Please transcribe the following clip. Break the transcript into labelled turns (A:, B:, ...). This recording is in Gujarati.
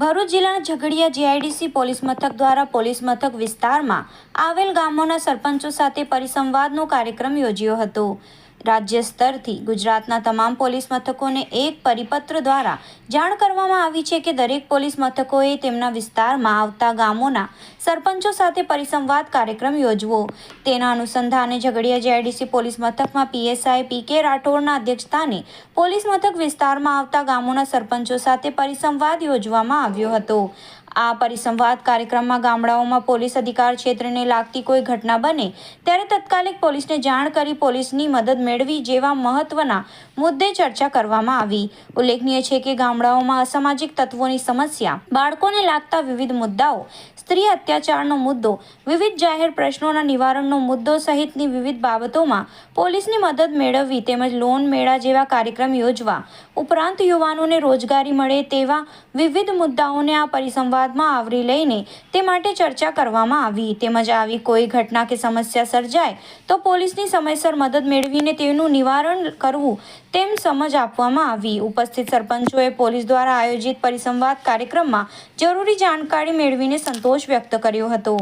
A: ભરૂચ જિલ્લાના ઝઘડિયા જીઆઈડીસી પોલીસ મથક દ્વારા પોલીસ મથક વિસ્તારમાં આવેલ ગામોના સરપંચો સાથે પરિસંવાદનો કાર્યક્રમ યોજ્યો હતો. રાજ્ય સ્તરથી ગુજરાતના તમામ પોલીસ મથકોને એક પરિપત્ર દ્વારા જાણ કરવામાં આવી છે કે દરેક પોલીસ મથકોએ તેમના વિસ્તારમાં આવતા ગામોના સરપંચો સાથે પરિસંવાદ કાર્યક્રમ યોજવો. તેના અનુસંધાને ઝઘડિયા જેઆઈડીસી પોલીસ મથકમાં પીએસઆઈ પી કે રાઠોડના અધ્યક્ષસ્થાને પોલીસ મથક વિસ્તારમાં આવતા ગામોના સરપંચો સાથે પરિસંવાદ યોજવામાં આવ્યો હતો. આ પરિસંવાદ કાર્યક્રમમાં ગામડાઓમાં પોલીસ અધિકાર ક્ષેત્રને લાગતી કોઈ ઘટના બને, ત્યારે તત્કાલિક પોલીસને જાણ કરી પોલીસની મદદ મેળવી જેવા મહત્વના મુદ્દે ચર્ચા કરવામાં આવી. ઉલ્લેખનીય છે કે ગામડાઓમાં અસામાજિક તત્વોની સમસ્યા, બાળકોને લાગતા વિવિધ મુદ્દાઓ, સ્ત્રી અત્યાચારનો મુદ્દો, વિવિધ જાહેર પ્રશ્નોના નિવારણનો મુદ્દો સહિતની વિવિધ બાબતોમાં પોલીસની મદદ મેળવવી તેમજ લોન મેળા જેવા કાર્યક્રમ યોજવા, ઉપરાંત યુવાનોને રોજગારી મળે તેવા વિવિધ મુદ્દાઓને આ પરિસંવાદમાં આવરી લઈને તે માટે ચર્ચા કરવામાં આવી. તેમજ આવી કોઈ ઘટના કે સમસ્યા સર્જાય તો પોલીસની સમયસર મદદ મેળવીને તેનું નિવારણ કરવું તેમ સમજ આપવામાં આવી. ઉપસ્થિત સરપંચોએ પોલીસ દ્વારા આયોજિત પરિસંવાદ કાર્યક્રમમાં જરૂરી જાણકારી મેળવીને સંતોષ વ્યક્ત કર્યો હતો.